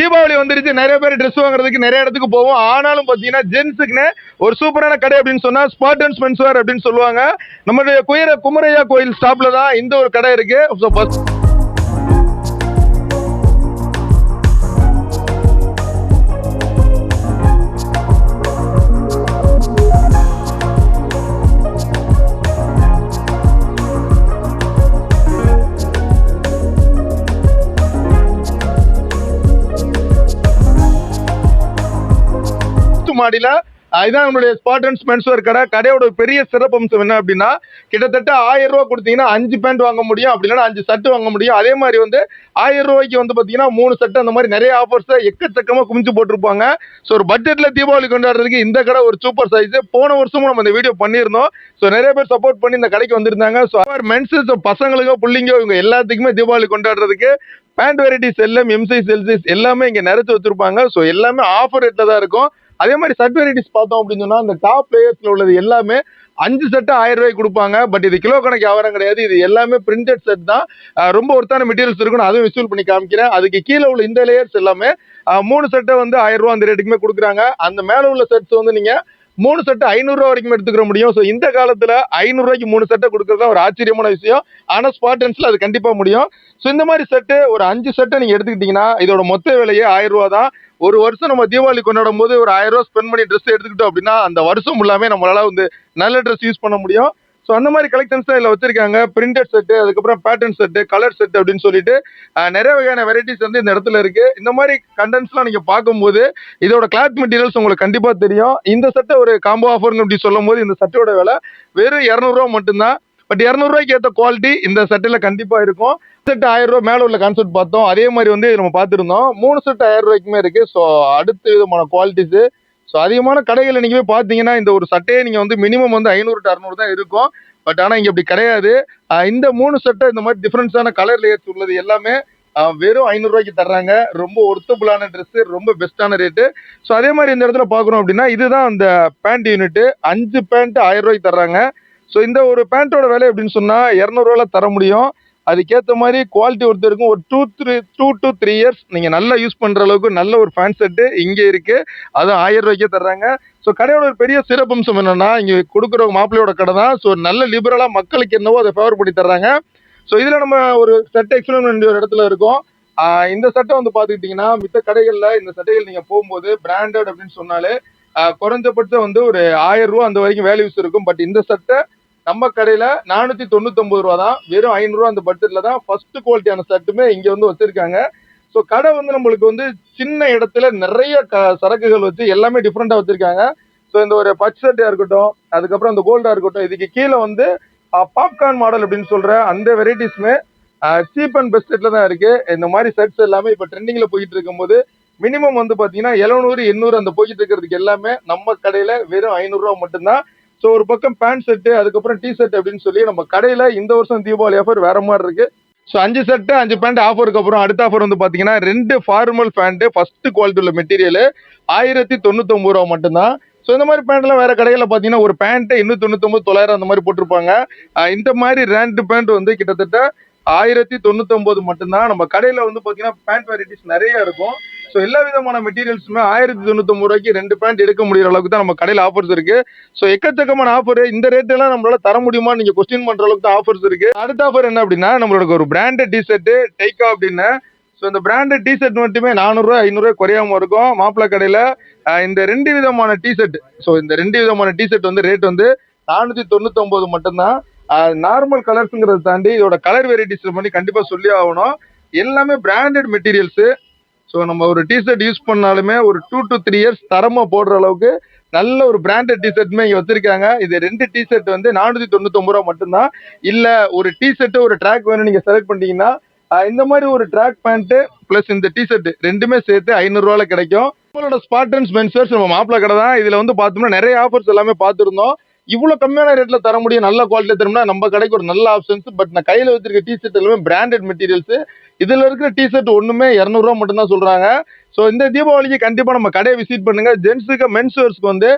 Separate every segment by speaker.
Speaker 1: தீபாவளி வந்துருச்சு நிறைய பேர் ட்ரெஸ் வாங்குறதுக்கு நிறைய இடத்துக்கு போவோம். ஆனாலும் பார்த்தீங்கன்னா ஜென்ஸுக்குன்னு ஒரு சூப்பரான கடை அப்படின்னு சொன்னா ஸ்பாட் அண்ட் ஸ்பென்ஸ்வேர் அப்படின்னு சொல்லுவாங்க. நம்மளுடைய குயிர குமரையா கோயில் ஸ்டாப்ல தான் இந்த ஒரு கடை இருக்கு. ஸோ ஃபர்ஸ்ட் மாடியில அஹ் நம்மளுடைய ஸ்பாட் அண்ட் ஸ்பென்ஸ்வேர் கடை. கடையோட பெரிய சிறப்பம்சம் என்ன அப்படின்னா கிட்டத்தட்ட ஆயிரம் ரூபாய் கொடுத்தீங்கன்னா அஞ்சு பேண்ட் வாங்க முடியும். அப்படி இல்லைன்னா அஞ்சு சட்டு வாங்க முடியும். அதே மாதிரி வந்து ஆயிரம் ரூபாய்க்கு வந்து பார்த்தீங்கன்னா மூணு சட்டு அந்த மாதிரி நிறைய ஆஃபர்ஸ் எக்கச்சக்கமாக குமிச்சு போட்டிருப்பாங்க. ஸோ ஒரு பட்ஜெட்ல தீபாவளி கொண்டாடுறதுக்கு இந்த கடை ஒரு சூப்பர் சைஸ் போன வருஷமும் நம்ம இந்த வீடியோ பண்ணியிருந்தோம். ஸோ நிறைய பேர் சப்போர்ட் பண்ணி இந்த கடைக்கு வந்திருந்தாங்க. ஸோ மென்ஸ் பசங்களுக்கோ பிள்ளைங்கோ இவங்க எல்லாத்துக்குமே தீபாவளி கொண்டாடுறதுக்கு பேண்ட் வெரைட்டிஸ் எல்லாம் எம்சைஸ் எல்சைஸ் எல்லாமே இங்கே நிறைச்சி வச்சிருப்பாங்க. ஸோ எல்லாமே ஆஃபர் ரேட்டில் தான் இருக்கும். அதே மாதிரி சட் வெரைட்டிஸ் பார்த்தோம் அப்படின்னு சொன்னால் அந்த டாப் பிளேயர்ஸ்ல உள்ளது எல்லாமே அஞ்சு செட்டு ஆயிரம் ரூபாய்க்கு கொடுப்பாங்க. பட் இது கிலோ கணக்கு வியாபாரம் கிடையாது. இது எல்லாமே பிரிண்டட் செட் தான். ரொம்ப ஒருத்தான மெட்டீரியல்ஸ் இருக்கணும் அதுவும் விசூல் பண்ணி காமிக்கிறேன். அதுக்கு கீழே உள்ள இந்த லேயர்ஸ் எல்லாமே மூணு செட்டை வந்து ஆயிரம் ரூபா அந்த ரேட்டுக்குமே கொடுக்குறாங்க. அந்த மேலே உள்ள செட்ஸ் வந்து நீங்க மூணு செட்டு ஐநூறுரூவா வரைக்கும் எடுத்துக்கிற முடியும். ஸோ இந்த காலத்தில் ஐநூறுரூவாய்க்கு மூணு செட்டை கொடுக்குறது ஒரு ஆச்சரியமான விஷயம். ஆனால் ஸ்பாட்டன்ஸில் அது கண்டிப்பாக முடியும். ஸோ இந்த மாதிரி செட்டு ஒரு அஞ்சு செட்டை நீங்கள் எடுத்துக்கிட்டிங்கன்னா இதோட மொத்த விலையே ஆயிரரூவா தான். ஒரு வருஷம் நம்ம தீபாவளி கொண்டாடும் போது ஒரு ஆயிரம் ரூபா ஸ்பெண்ட் பண்ணி ட்ரெஸ் எடுத்துக்கிட்டோம் அப்படின்னா அந்த வருஷம் எல்லாமே நம்மளால் வந்து நல்ல ட்ரெஸ் யூஸ் பண்ண முடியும். ஸோ அந்த மாதிரி கலெக்ஷன்ஸ் தான் இதில் வச்சிருக்காங்க. பிரிண்டட் செட்டு அதுக்கப்புறம் பேட்டர்ன் செட்டு கலர் செட் அப்படின்னு சொல்லிட்டு நிறைய வகையான வெரைட்டிஸ் வந்து இந்த இடத்துல இருக்கு. இந்த மாதிரி கண்டென்ட்ஸ்லாம் நீங்கள் பார்க்கும்போது இதோட கிளாத் மெட்டீரியல்ஸ் உங்களுக்கு கண்டிப்பாக தெரியும். இந்த செட்டை ஒரு காம்போ ஆஃபர்னு அப்படி சொல்லும் போது இந்த சட்டோட விலை வெறும் இரநூறுவா மட்டும்தான். பட் இரநூறுவாய்க்கு ஏற்ற குவாலிட்டி இந்த செட்டில் கண்டிப்பாக இருக்கும். செட் ஆயிரம் மேலே உள்ள கான்செப்ட் பார்த்தோம். அதே மாதிரி வந்து நம்ம பார்த்துருந்தோம். மூணு செட் ஆயிரம் ரூபாய்க்குமே இருக்குது ஸோ அடுத்த விதமான குவாலிட்டிஸு ஸோ அதிகமான கடைகளில் நீங்கள் போய் பார்த்தீங்கன்னா இந்த ஒரு சட்டையே நீங்கள் வந்து மினிமம் வந்து ஐநூறு டு அறுநூறு தான் இருக்கும். பட் ஆனால் இங்கே அப்படி கிடையாது. இந்த மூணு சட்டை இந்த மாதிரி டிஃப்ரெண்ட்ஸான கலர் லேயர்ஸ் உள்ளது எல்லாமே வெறும் ஐநூறுரூவாய்க்கு தர்றாங்க. ரொம்ப ஒர்த்தபுளான ட்ரெஸ்ஸு ரொம்ப பெஸ்ட்டான ரேட்டு ஸோ அதே மாதிரி இந்த இடத்துல பார்க்குறோம் அப்படின்னா இதுதான் அந்த பேண்ட் யூனிட்டு அஞ்சு பேண்ட்டு ஆயிரம் ரூபாய்க்கு தர்றாங்க. ஸோ இந்த ஒரு பேண்ட்டோட விலை எப்படின்னு சொன்னால் இரநூறுவால தர முடியும். அதுக்கேற்ற மாதிரி குவாலிட்டி ஒருத்தர் இருக்கும் ஒரு two three two to three years நீங்கள் நல்லா யூஸ் பண்ணுற அளவுக்கு நல்ல ஒரு ஃபேன் செட்டு இங்கே இருக்குது அதுவும் ஆயிரம் ரூபாய்க்கே தர்றாங்க. ஸோ கடையோட ஒரு பெரிய சிறப்பம்சம் என்னென்னா இங்கே கொடுக்குற மாப்பிள்ளையோட கடை தான். ஸோ நல்ல லிபரலாக மக்களுக்கு என்னவோ அதை ஃபேவர் பண்ணி தர்றாங்க. ஸோ இதில் நம்ம ஒரு சட்டை எக்ஸ்பிளைன் பண்ண வேண்டிய ஒரு இடத்துல இருக்கோம். இந்த சட்டை வந்து பார்த்துக்கிட்டிங்கன்னா மித்த கடைகளில் இந்த சட்டைகள் நீங்கள் போகும்போது பிராண்டட் அப்படின்னு சொன்னாலே குறைஞ்சபட்சம் வந்து ஒரு ஆயிரம் ரூபா அந்த வரைக்கும் வேல்யூஸ் இருக்கும். பட் இந்த சட்டை நம்ம கடையில நானூத்தி தொண்ணூத்தொன்பது ரூபா தான். வெறும் ஐநூறுரூவா அந்த பட்ஜெட்ல தான் ஃபர்ஸ்ட் குவாலிட்டியான ஷர்ட்டுமே இங்க வந்து வச்சிருக்காங்க. ஸோ கடை வந்து நம்மளுக்கு வந்து சின்ன இடத்துல நிறைய க சரக்குகள் வச்சு எல்லாமே டிஃப்ரெண்ட்டாக வச்சிருக்காங்க. ஸோ இந்த ஒரு பச்சை சட்டையா இருக்கட்டும் அதுக்கப்புறம் இந்த கோல்டாக இருக்கட்டும் இதுக்கு கீழே வந்து பாப்கார்ன் மாடல் அப்படின்னு சொல்கிற அந்த வெரைட்டிஸுமே சீப் அண்ட் பெஸ்ட் தான் இருக்குது இந்த மாதிரி செட்ஸ் எல்லாமே இப்போ ட்ரெண்டிங்கில் போயிட்டு இருக்கும்போது மினிமம் வந்து பார்த்தீங்கன்னா எழுநூறு எண்ணூறு அந்த போயிட்டு இருக்கிறதுக்கு எல்லாமே நம்ம கடையில் வெறும் ஐநூறுரூவா மட்டும்தான். ஸோ ஒரு பக்கம் பேண்ட் செட்டு அதுக்கப்புறம் டி ஷர்ட் அப்படின்னு சொல்லி நம்ம கடையில் இந்த வருஷம் தீபாவளி ஆஃபர் வேற மாதிரி இருக்கு. ஸோ அஞ்சு செட்டு அஞ்சு பேண்ட் ஆஃபருக்கு அப்புறம் அடுத்த ஆஃபர் வந்து பார்த்தீங்கன்னா ரெண்டு ஃபார்மல் பேண்ட்டு ஃபர்ஸ்ட் குவாலிட்டி உள்ள மெட்டீரியல் ஆயிரத்தி தொண்ணூத்தொம்பது ரூபா மட்டும்தான். ஸோ இந்த மாதிரி பேண்ட்லாம் வேற கடையில் பார்த்தீங்கன்னா ஒரு பேண்ட்டு இன்னும் தொண்ணூத்தொம்பது தொள்ளாயிரம் அந்த மாதிரி போட்டிருப்பாங்க. இந்த மாதிரி ரேண்டு பேண்ட் வந்து கிட்டத்தட்ட ஆயிரத்தி தொண்ணூத்தொம்பது மட்டும்தான். நம்ம கடையில் வந்து பார்த்தீங்கன்னா பேண்ட் வெரைட்டிஸ் நிறைய இருக்கும். ஸோ எல்லா விதமான மெட்டீரியல்ஸுமே ஆயிரத்தி தொண்ணூத்தொம்பது ரூபாய்க்கு ரெண்டு பேண்ட் எடுக்க முடியற அளவுக்கு தான் நம்ம கடையில் ஆஃபர்ஸ் இருக்கு. ஸோ எக்கச்சக்கமான ஆஃபர் இந்த ரேட் எல்லாம் நம்மளால தர முடியுமா நீங்க கொஸ்டின் பண்ற அளவுக்கு தான் ஆஃபர்ஸ் இருக்கு. அடுத்த ஆஃபர் என்ன அப்படின்னா நம்மளோட ஒரு பிராண்டட் டி ஷர்ட் டேக்கா அப்படின்னு. ஸோ இந்த பிராண்டட் டி ஷர்ட் மட்டுமே நானூறுரூவா ஐநூறுரூவா குறையாம இருக்கும். மாப்பிள்ளை கடையில் இந்த ரெண்டு விதமான டி ஷர்ட் ஸோ இந்த ரெண்டு விதமான டி ஷர்ட் வந்து ரேட் வந்து நானூற்றி தொண்ணூத்தொம்பது மட்டும்தான். நார்மல் கலர்ஸுங்கிறத தாண்டி இதோட கலர் வெரைட்டிஸ் பண்ணி கண்டிப்பாக சொல்லி ஆகணும். எல்லாமே பிராண்டட் மெட்டீரியல்ஸு ஸோ நம்ம ஒரு டிஷர்ட் யூஸ் பண்ணாலுமே ஒரு டூ டு த்ரீ இயர்ஸ் தரமாக போடுற அளவுக்கு நல்ல ஒரு பிராண்டட் டிஷர்ட்டுமே இங்கே வச்சிருக்காங்க. இது ரெண்டு டிஷர்ட் வந்து நானூற்றி தொண்ணூத்தொம்பது ரூபா மட்டும்தான். இல்லை ஒரு டிஷர்ட்டு ஒரு ட்ராக் வேணும் நீங்கள் செலக்ட் பண்ணிட்டீங்கன்னா இந்த மாதிரி ஒரு ட்ராக் பேண்ட்டு ப்ளஸ் இந்த டிஷர்ட் ரெண்டுமே சேர்த்து ஐநூறுரூவால கிடைக்கும். நம்மளோட ஸ்பாட்டன்ஸ் மென்சர்ஸ் நம்ம மாப்பிள கடை தான் இதில் வந்து பார்த்தோம்னா நிறைய ஆஃபர்ஸ் எல்லாமே பார்த்துருந்தோம். இவ்வளவு கம்மியான ரேட்ல தர முடியும் நல்ல குவாலிட்டி தரும்னா நம்ம கடைக்கு ஒரு நல்ல ஆப்ஷன்ஸ் பட் நான் கையில வச்சிருக்க டி ஷர்ட் எல்லாமே பிராண்டட் மெட்டீரியல்ஸ் இதுல இருக்கிற டி ஷர்ட் ஒண்ணுமே இரநூறுவா மட்டும் தான் சொல்றாங்க. ஸோ இந்த தீபாவளிக்கு கண்டிப்பா நம்ம கடையை விசிட் பண்ணுங்க. ஜென்ஸுக்கு மென்ஸ் வேர்ஸ்க்கு வந்து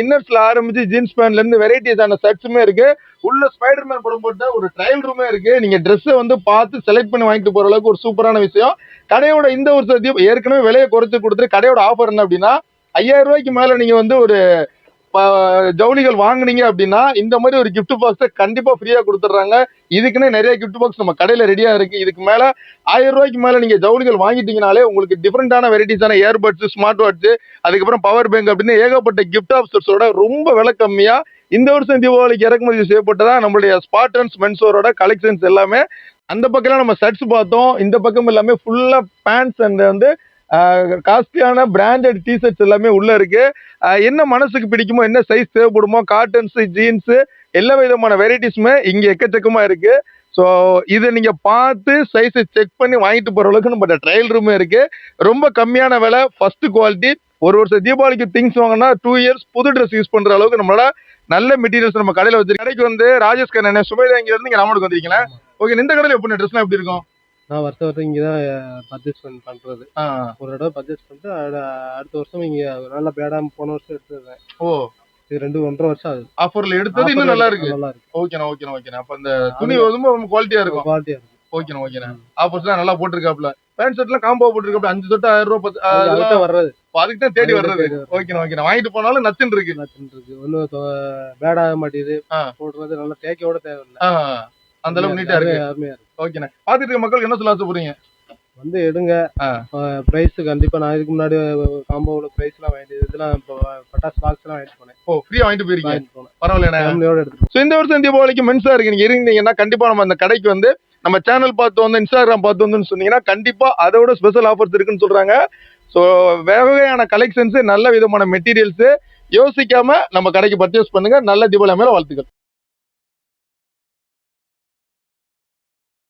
Speaker 1: இன்னர்ஸ்ல ஆரம்பிச்சு ஜீன்ஸ் பேண்ட்ல இருந்து வெரைட்டிஸான ஷர்ட்ஸுமே இருக்கு. உள்ள ஸ்பைடர் மேன் படம் போட்ட ஒரு ட்ரையல் ரூமே இருக்கு. நீங்க ட்ரெஸ்ஸை வந்து பார்த்து செலக்ட் பண்ணி வாங்கிட்டு போற அளவுக்கு ஒரு சூப்பரான விஷயம். கடையோட இந்த வருஷம் தீப ஏற்கனவே விலையை குறைச்சு கொடுத்துட்டு கடையோட ஆஃபர் என்ன அப்படின்னா ஐயாயிரம் ரூபாய்க்கு மேல நீங்க வந்து ஒரு ஜவுளிகள் வாங்குனீங்க அப்படின்னா இந்த மாதிரி ஒரு கிஃப்ட் பாக்ஸை கண்டிப்பா ஃப்ரீயா கொடுத்துட்றாங்க. இதுக்குன்னே நிறைய கிஃப்ட் பாக்ஸ் நம்ம கடையில ரெடியா இருக்கு. இதுக்கு மேல ஆயிரம் ரூபாய்க்கு மேல நீங்க ஜவுளிகள் வாங்கிட்டீங்கனாலே உங்களுக்கு டிஃப்ரெண்டான வெரைட்டிஸான இயர்பட்ஸ் ஸ்மார்ட் வாட்ச் அதுக்கப்புறம் பவர் பேங்க் அப்படின்னு ஏகப்பட்ட கிஃப்ட் ஆப்ஷன்ஸோட ரொம்ப விலை கம்மியா இந்த வருஷம் தீபாவளிக்கு இறக்குமதி செய்யப்பட்டதா நம்மளுடைய ஸ்பாட்டன்ஸ் மென்ஸோரோட கலெக்ஷன்ஸ் எல்லாமே. அந்த பக்கம் நம்ம ஷர்ட்ஸ் பார்த்தோம். இந்த பக்கம் எல்லாமே ஃபுல்லா பேண்ட்ஸ் அண்ட் வந்து காஸ்ட்லியான பிராண்டட் டிஷர்ட்ஸ் எல்லாமே உள்ள இருக்கு. ஆஹ் என்ன மனசுக்கு பிடிக்குமோ என்ன சைஸ் தேவைப்படுமோ காட்டன்ஸ் ஜீன்ஸ் எல்லா விதமான வெரைட்டிஸுமே இங்க எக்கச்சக்கமா இருக்கு. ஸோ இதை நீங்க பார்த்து சைஸை செக் பண்ணி வாங்கிட்டு போற அளவுக்கு நம்ம ட்ரையல் ரூமே இருக்கு. ரொம்ப கம்மியான விலை ஃபர்ஸ்ட் குவாலிட்டி ஒரு வருஷம் தீபாவளிக்கு திங்ஸ் வாங்கினா டூ இயர்ஸ் புது ட்ரெஸ் யூஸ் பண்ற அளவுக்கு நம்மளால நல்ல மெட்டீரியல்ஸ் நம்ம கடையில வச்சிருக்கோம் கடைக்கு வந்து ராஜேஷ் கண்ணன் இங்க இருந்து இங்க ராமனுக்கு வந்திருக்கீங்களா? ஓகே இந்த கடையில எப்படி ட்ரெஸ்லாம் எப்படி இருக்கும்?
Speaker 2: நான் வருஷம் வருஷம் இங்கே தான் பர்ச்சேஸ் பண்ணுறது
Speaker 1: ஆ,
Speaker 2: ஒரு தடவை பர்ச்சேஸ் பண்ணிட்டு அட- அடுத்த வருஷம் இங்கே நல்ல பேடாம போன வருஷம் எடுத்துருந்தேன்
Speaker 1: ஓ.
Speaker 2: இது ரெண்டு ஒன்றரை வருஷம் ஆகுது.
Speaker 1: ஆஃபர்ல எடுத்தது இன்னும் நல்லா இருக்கு.
Speaker 2: நல்லா இருக்கு.
Speaker 1: ஓகேண்ணா ஓகேண்ணா ஓகேண்ணா அப்ப அந்த துணி ரொம்ப குவாலிட்டியா இருக்கும்.
Speaker 2: குவாலிட்டியாக இருக்கு
Speaker 1: ஓகேண்ணா ஓகேண்ணா ஆஃபர்ஸ்லாம் நல்லா போட்டிருக்காப்ல பேண்ட் ஷர்ட்லாம் காம்போ போட்டிருக்காப்ல அஞ்சு தொட்டு ஆயிரம் ரூபாய் பத்து
Speaker 2: வர்றது.
Speaker 1: அதுக்கு தான் தேடி வர்றது. ஓகேண்ணா ஓகேண்ணா வாங்கிட்டு போனாலும் நச்சுன்னு இருக்கு.
Speaker 2: நச்சுன்னு இருக்கு. ஒன்றும் பேடாக மாட்டேங்குது.
Speaker 1: ஆ.
Speaker 2: போடுறது நல்ல தேக்கையோட தேவையில்லை.
Speaker 1: அந்த அளவுக்கு நீட்டா இருக்கு. ஓகேண்ணா பாத்துட்டு இருக்க மக்களுக்கு என்ன சொல்ல ஆசைப்படுறீங்க
Speaker 2: வந்து எடுங்க. ப்ரைஸ் கண்டிப்பாக நான் இதுக்கு முன்னாடி காம்போவில் ப்ரைஸ்லாம் வாங்கிட்டு இதெல்லாம் பட்டாசு பாக்ஸ்லாம் வாங்கிட்டு போனேன்.
Speaker 1: ஓ ஃப்ரீயா வாங்கிட்டு போயிருக்கீங்க? பரவாயில்லண்ணா
Speaker 2: ஃபேமிலியோட எடுத்துட்டு
Speaker 1: ஸோ இந்த வருஷம் தீபாவளிக்கு மென்ஸா இருக்கு நீங்க இருந்தீங்கன்னா கண்டிப்பா நம்ம அந்த கடைக்கு வந்து நம்ம சேனல் பார்த்து வந்து இன்ஸ்டாகிராம் பார்த்து வந்துன்னு சொன்னீங்கன்னா கண்டிப்பா அதோட ஸ்பெஷல் ஆஃபர்ஸ் இருக்குன்னு சொல்றாங்க. ஸோ வகையான கலெக்ஷன்ஸ் நல்ல விதமான மெட்டீரியல்ஸ் யோசிக்காம நம்ம கடைக்கு பர்ச்சேஸ் பண்ணுங்க. நல்ல தீபாவளி மேல வாழ்த்துக்கள்.